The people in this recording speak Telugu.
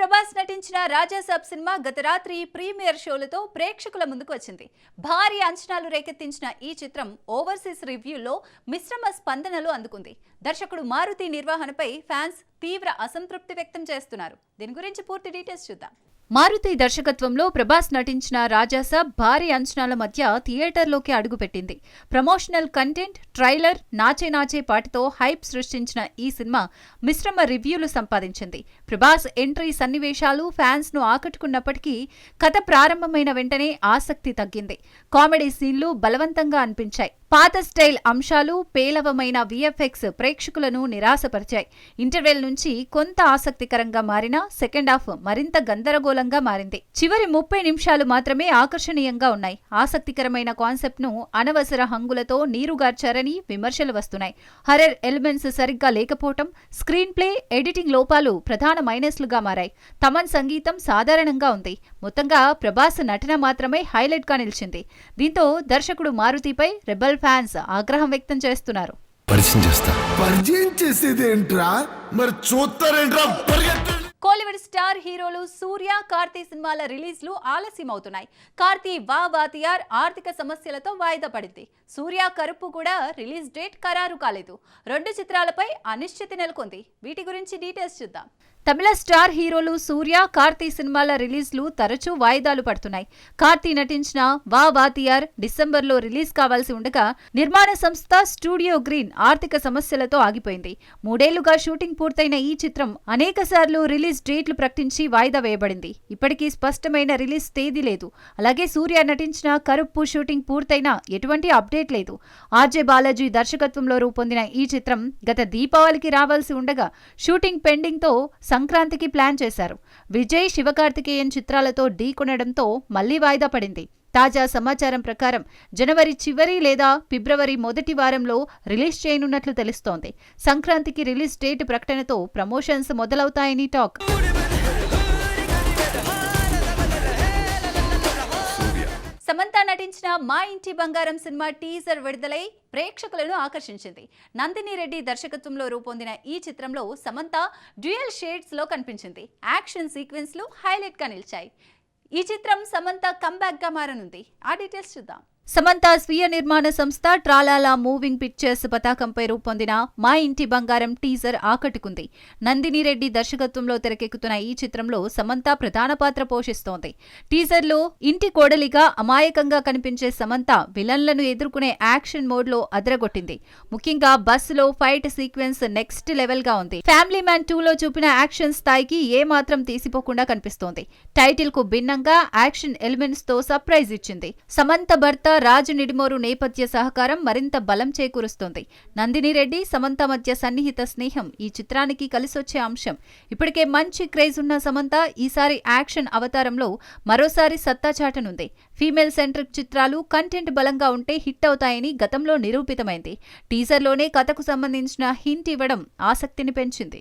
ప్రభాస్ నటించిన రాజాసాబ్ సినిమా గత రాత్రి ప్రీమియర్ షోలతో ప్రేక్షకుల ముందుకు వచ్చింది. భారీ అంచనాలు రేకెత్తించిన ఈ చిత్రం ఓవర్సీస్ రివ్యూలో మిశ్రమ స్పందనలు అందుకుంది. దర్శకుడు మారుతి నిర్వహణపై ఫ్యాన్స్ తీవ్ర అసంతృప్తి వ్యక్తం చేస్తున్నారు. దీని గురించి పూర్తి డీటెయిల్స్ చూద్దాం. మారుతి దర్శకత్వంలో ప్రభాస్ నటించిన రాజాసాబ్ భారీ అంచనాల మధ్య థియేటర్లోకి అడుగుపెట్టింది. Promotional content trailer Nache Nache పాటతో హైప్ సృష్టించిన ఈ సినిమా మిశ్రమ రివ్యూలు సంపాదించింది. ప్రభాస్ ఎంట్రీ సన్నివేశాలు ఫ్యాన్స్ను ఆకట్టుకున్నప్పటికీ కథ ప్రారంభమైన వెంటనే ఆసక్తి తగ్గింది. కామెడీ సీన్లు బలవంతంగా అనిపించాయి. పాత స్టైల్ అంశాలు పేలవమైన విఎఫ్ఎక్స్ ప్రేక్షకులను నిరాశపరిచాయి. ఇంటర్వెల్ నుంచి కొంత ఆసక్తికరంగా మారిన సెకండ్ హాఫ్ మరింత గందరగోళంగా మారింది. చివరి ముప్పై నిమిషాలు మాత్రమే ఆకర్షణీయంగా ఉన్నాయి. ఆసక్తికరమైన కాన్సెప్ట్ను అనవసర హంగులతో నీరుగార్చారని విమర్శలు వస్తున్నాయి. హర్రర్ ఎలిమెంట్స్ సరిగ్గా లేకపోవటం స్క్రీన్ ప్లే ఎడిటింగ్ లోపాలు ప్రధాన మైనస్లుగా మారాయి. తమన్ సంగీతం సాధారణంగా ఉంది. మొత్తంగా ప్రభాస్ నటన మాత్రమే హైలైట్గా నిలిచింది. దీంతో దర్శకుడు మారుతిపై రెబల్ ఫ్యాన్స్ ఆగ్రహం వ్యక్తం చేస్తున్నారు. పరిచయం చేస్తా. పరిచయం చేసేది ఏంట్రా మరి చూస్తారేంట్రా? కోలీవుడ్ స్టార్ హీరోలు సూర్య కార్తీ సినిమాల రిలీజ్లు ఆలస్యం అవుతున్నాయి కార్తీ వా వాతియార్ ఆర్థిక సమస్యలతో వాయిదా పడింది. సూర్య కరుపు కూడా రిలీజ్ డేట్ ఖరారు కాలేదు. రెండు చిత్రాలపై అనిశ్చితి నెలకొంది. వీటి గురించి డీటెయిల్స్ చూద్దాం. తమిళ స్టార్ హీరోలు సూర్య కార్తీ సినిమాల రిలీజ్లు తరచూ వాయిదాలు పడుతున్నాయి. కార్తీ నటించిన వా వాతియార్ డిసెంబర్లో రిలీజ్ కావాల్సి ఉండగా నిర్మాణ సంస్థ స్టూడియో గ్రీన్ ఆర్థిక సమస్యలతో ఆగిపోయింది. మూడేళ్ళుగా షూటింగ్ పూర్తయిన ఈ చిత్రం అనేక రిలీజ్ డేట్లు ప్రకటించి వాయిదా వేయబడింది. ఇప్పటికీ స్పష్టమైన రిలీజ్ తేదీ లేదు. అలాగే సూర్య నటించిన కరుప్పు షూటింగ్ పూర్తయినా ఎటువంటి అప్డేట్ లేదు. ఆర్జే బాలాజీ దర్శకత్వంలో రూపొందిన ఈ చిత్రం గత దీపావళికి రావాల్సి ఉండగా షూటింగ్ పెండింగ్తో సంక్రాంతికి ప్లాన్ చేశారు. విజయ్ శివకార్తికేయన్ చిత్రాలతో ఢీకొనడంతో మళ్ళీ వాయిదా పడింది. తాజా సమాచారం ప్రకారం జనవరి చివరి లేదా ఫిబ్రవరి మొదటి వారంలో రిలీజ్ చేయనున్నట్లు తెలుస్తోంది. సంక్రాంతికి రిలీజ్ డేట్ ప్రకటనతో ప్రమోషన్స్ మొదలవుతాయని టాక్. సమంత నటించిన మా ఇంటి బంగారం సినిమా టీజర్ విడుదలై ప్రేక్షకులను ఆకర్షించింది. నందిని రెడ్డి దర్శకత్వంలో రూపొందిన ఈ చిత్రంలో సమంత డ్యూయల్ షేడ్స్లో కనిపించింది. యాక్షన్ సీక్వెన్స్లు హైలైట్గా నిలిచాయి. ఈ చిత్రం సమంత కంబ్యాక్గా మారనుంది. ఆ డీటెయిల్స్ చూద్దాం. సమంత స్వీయ నిర్మాణ సంస్థ ట్రాలాలా మూవింగ్ పిక్చర్స్ పతాకంపై రూపొందిన మా ఇంటి బంగారం టీజర్ ఆకట్టుకుంది. నందిని రెడ్డి దర్శకత్వంలో తెరకెక్కుతున్న ఈ చిత్రంలో సమంత ప్రధాన పాత్ర పోషిస్తోంది. టీజర్లో ఇంటి కోడలిగా అమాయకంగా కనిపించే సమంత విలన్లను ఎదుర్కొనే యాక్షన్ మోడ్లో అదరగొట్టింది. ముఖ్యంగా బస్సులో ఫైట్ సీక్వెన్స్ నెక్స్ట్ లెవెల్గా ఉంది. ఫ్యామిలీ మ్యాన్ టూలో చూపిన యాక్షన్ స్థాయికి ఏ మాత్రం తీసిపోకుండా కనిపిస్తోంది. టైటిల్కు భిన్నంగా యాక్షన్ ఎలిమెంట్స్తో సర్ప్రైజ్ ఇచ్చింది. సమంత భర్త రాజు నిడిమోరు నేపథ్య సహకారం మరింత బలం చేకూరుస్తోంది. నందిని రెడ్డి సమంత మధ్య సన్నిహిత స్నేహం ఈ చిత్రానికి కలిసొచ్చే అంశం. ఇప్పటికే మంచి క్రేజ్ ఉన్న సమంత ఈసారి యాక్షన్ అవతారంలో మరోసారి సత్తా చాటనుంది. ఫీమేల్ సెంట్రిక్ చిత్రాలు కంటెంట్ బలంగా ఉంటే హిట్ అవుతాయని గతంలో నిరూపితమైంది. టీజర్లోనే కథకు సంబంధించిన హింట్ ఇవ్వడం ఆసక్తిని పెంచింది.